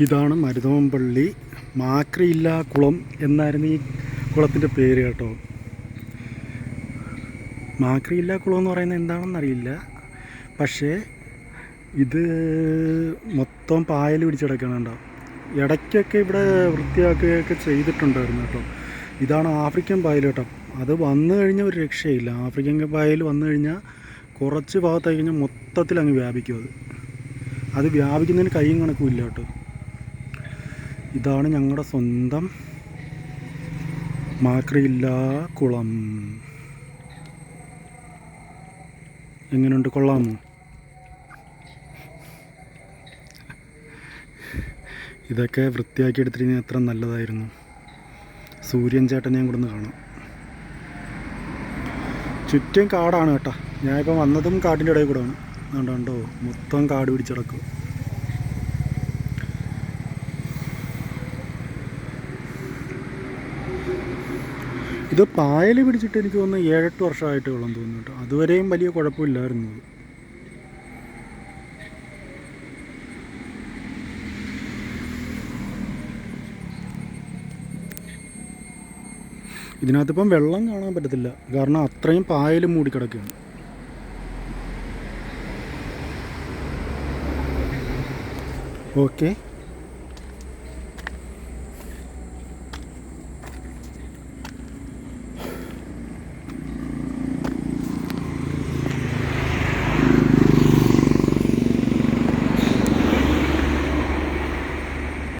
ഇതാണ് മരുതോമ്പള്ളി. മാക്രിയില്ല കുളം എന്നായിരുന്നു ഈ കുളത്തിന്റെ പേര് കേട്ടോ. മാക്രിയില്ല കുളം എന്ന് പറയുന്നത് എന്താണെന്ന് അറിയില്ല. പക്ഷേ ഇത് മൊത്തം പായൽ പിടിച്ചിടക്കണുണ്ടോ ഇടയ്ക്കൊക്കെ ഇവിടെ വൃത്തിയാക്കുകയൊക്കെ ചെയ്തിട്ടുണ്ടായിരുന്നു കേട്ടോ. ഇതാണ് ആഫ്രിക്കൻ പായൽ കേട്ടോ. അത് വന്നു കഴിഞ്ഞാൽ ഒരു രക്ഷയില്ല. ആഫ്രിക്കൻ പായൽ വന്നു കഴിഞ്ഞാൽ കുറച്ച് ഭാഗത്തായി കഴിഞ്ഞാൽ മൊത്തത്തിൽ അങ്ങ് വ്യാപിക്കും അത്. അത് വ്യാപിക്കുന്നതിന് കൈയും കണക്കും ഇല്ല കേട്ടോ. ഇതാണ് ഞങ്ങളുടെ സ്വന്തം മാക്രിയില്ലാ കുളം. എങ്ങനെയുണ്ട് കൊള്ളാമോ ഇതൊക്കെ വൃത്തിയാക്കി എടുത്തിരുന്നെങ്കിൽ എത്ര നല്ലതായിരുന്നു. സൂര്യൻ ചേട്ടനെയും കൂടെ ഒന്ന് കാണാം. ചുറ്റും കാടാണ് കേട്ടോ. ഞാനിപ്പോൾ വന്നതും കാട്ടിന്റെ ഇടയിൽ കൂടെയാണ്. കണ്ടോ മൊത്തം കാട് പിടിച്ചിടക്കും. ഇത് പായൽ പിടിച്ചിട്ട് എനിക്ക് തോന്നുന്നു ഏഴെട്ട് വർഷമായിട്ട് വെള്ളം തോന്നുന്നു കേട്ടോ. അതുവരെയും വലിയ കുഴപ്പമില്ലായിരുന്നു ഇത്. ഇതിനകത്തിപ്പം വെള്ളം കാണാൻ പറ്റത്തില്ല. കാരണം അത്രയും പായൽ മൂടിക്കിടക്കുകയാണ് ഓക്കെ.